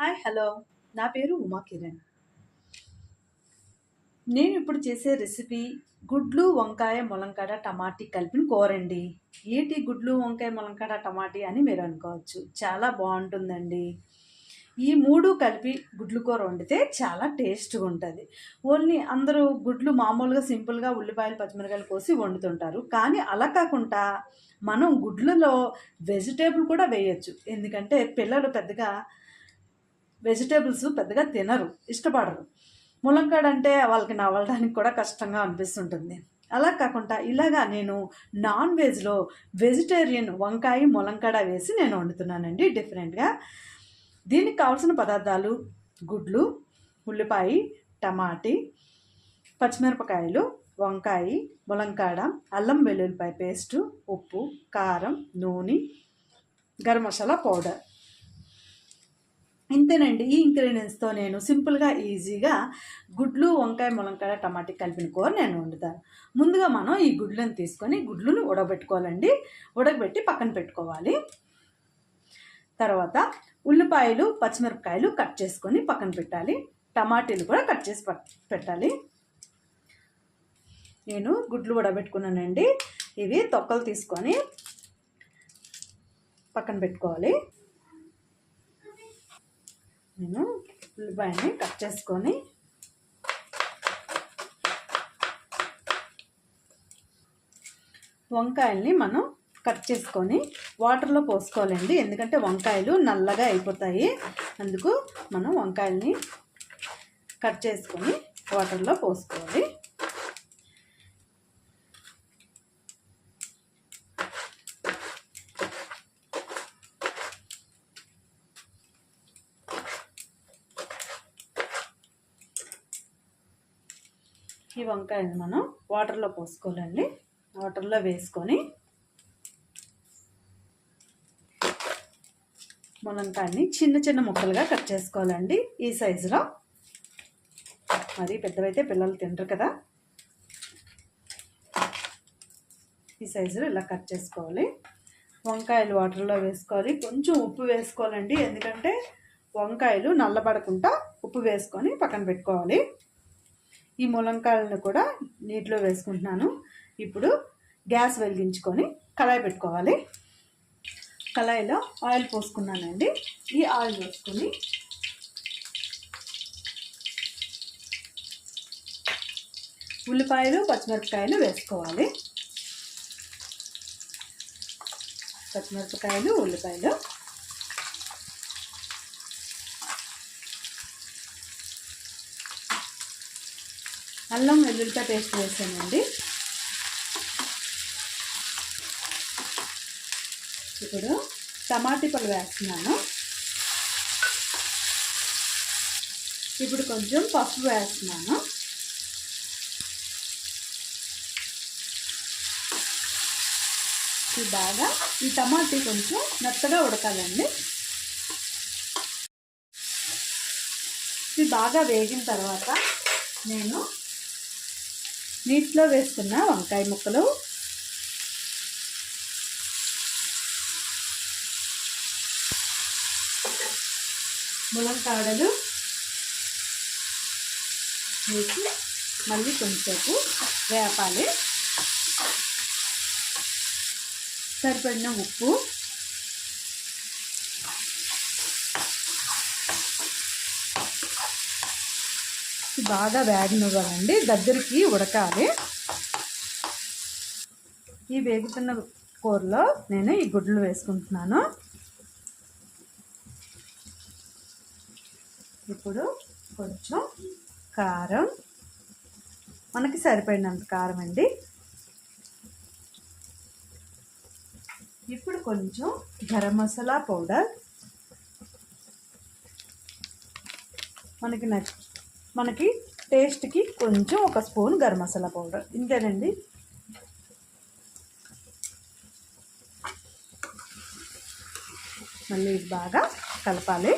Hi hello. నా పేరు ఉమా కిరణ్. నేను ఇప్పుడు చేసే రెసిపీ గుడ్లు వంకాయ ములంకాడ టమాటీ కలిపిన కూరండి. ఏటి గుడ్లు వంకాయ ములంకాడ టమాటీ అని మీరు అనుకోవచ్చు. చాలా బాగుంటుందండి. ఈ మూడు కలిపి గుడ్లు కూర వండితే చాలా టేస్ట్గా ఉంటుంది. ఓన్లీ అందరూ గుడ్లు మామూలుగా సింపుల్గా ఉల్లిపాయలు పచ్చిమిరకాయలు కోసి వండుతుంటారు. కానీ అలా కాకుండా మనం గుడ్లలో వెజిటేబుల్ కూడా వేయచ్చు. ఎందుకంటే పిల్లలు పెద్దగా వెజిటేబుల్స్ పెద్దగా తినరు ఇష్టపడరు. ములంకాడ అంటే వాళ్ళకి నవ్వడానికి కూడా కష్టంగా అనిపిస్తుంటుంది. అలా కాకుండా ఇలాగా నేను నాన్ వెజ్లో వెజిటేరియన్ వంకాయ ములంకాడ వేసి నేను వండుతున్నానండి డిఫరెంట్గా. దీనికి కావాల్సిన పదార్థాలు గుడ్లు ఉల్లిపాయ టమాటీ పచ్చిమిరపకాయలు వంకాయ ములంకాడ అల్లం వెల్లుల్లిపాయ పేస్టు ఉప్పు కారం నూనె గరం మసాలా పౌడర్. ఇంతేనండి ఈ ఇంగ్రీడియంట్స్తో నేను సింపుల్గా ఈజీగా గుడ్లు వంకాయ ములంకాయ టమాటా కలిపిన కూర నేను వండుతాను. ముందుగా మనం ఈ గుడ్లను తీసుకొని గుడ్లను ఉడకబెట్టుకోవాలండి. ఉడకబెట్టి పక్కన పెట్టుకోవాలి. తర్వాత ఉల్లిపాయలు పచ్చిమిరపకాయలు కట్ చేసుకొని పక్కన పెట్టాలి. టమాటీలు కూడా కట్ చేసి పెట్టాలి. నేను గుడ్లు ఉడబెట్టుకున్నానండి. ఇవి తొక్కలు తీసుకొని పక్కన పెట్టుకోవాలి. నేను ఉల్లిపాయని కట్ చేసుకొని వంకాయల్ని మనం కట్ చేసుకొని వాటర్లో పోసుకోవాలండి. ఎందుకంటే వంకాయలు నల్లగా అయిపోతాయి. అందుకు మనం వంకాయల్ని కట్ చేసుకొని వాటర్లో పోసుకోవాలి. ఈ వంకాయని మనం వాటర్లో పోసుకోవాలండి. వాటర్లో వేసుకొని ములంకాయని చిన్న చిన్న ముక్కలుగా కట్ చేసుకోవాలండి. ఈ సైజులో. మరి పెద్దవైతే పిల్లలు తింటారు కదా. ఈ సైజులో ఇలా కట్ చేసుకోవాలి. వంకాయలు వాటర్లో వేసుకోవాలి. కొంచెం ఉప్పు వేసుకోవాలండి. ఎందుకంటే వంకాయలు నల్లబడకుండా ఉప్పు వేసుకొని పక్కన పెట్టుకోవాలి. ఈ ములంకాయలను కూడా నీటిలో వేసుకుంటున్నాను. ఇప్పుడు గ్యాస్ వెలిగించుకొని కళాయి పెట్టుకోవాలి. కళాయిలో ఆయిల్ పోసుకున్నానండి. ఈ ఆయిల్ వేసుకొని ఉల్లిపాయలు పచ్చిమిరపకాయలు వేసుకోవాలి. పచ్చిమిరపకాయలు ఉల్లిపాయలు అల్లం వెల్లుల్లిపాయ పేస్ట్ వేసానండి. ఇప్పుడు టమాటీ పళ్ళు వేస్తున్నాను. ఇప్పుడు కొంచెం పసుపు వేస్తున్నాను. ఇది బాగా ఈ టమాటీ కొంచెం మెత్తగా ఉడకాలండి. ఇది బాగా వేగిన తర్వాత నేను నీటిలో వేసుకున్న వంకాయ ముక్కలు. ములంకాడలు వేసి మళ్ళీ కొంచెంసేపు వేపాలి. సరిపడిన ఉప్పు. బాగా వేగనివ్వాలండి దగ్గరికి ఉడకాలి. ఈ వేగుతున్న కూరలో నేను ఈ గుడ్లు వేసుకుంటున్నాను. ఇప్పుడు కొంచెం కారం. మనకి సరిపడినంత కారం అండి. ఇప్పుడు కొంచెం గరం మసాలా పౌడర్. మనకి నచ్చి మనకి టేస్ట్కి కొంచెం ఒక స్పూన్ గరం మసాలా పౌడర్. ఇంతేనండి. మళ్ళీ బాగా కలపాలి.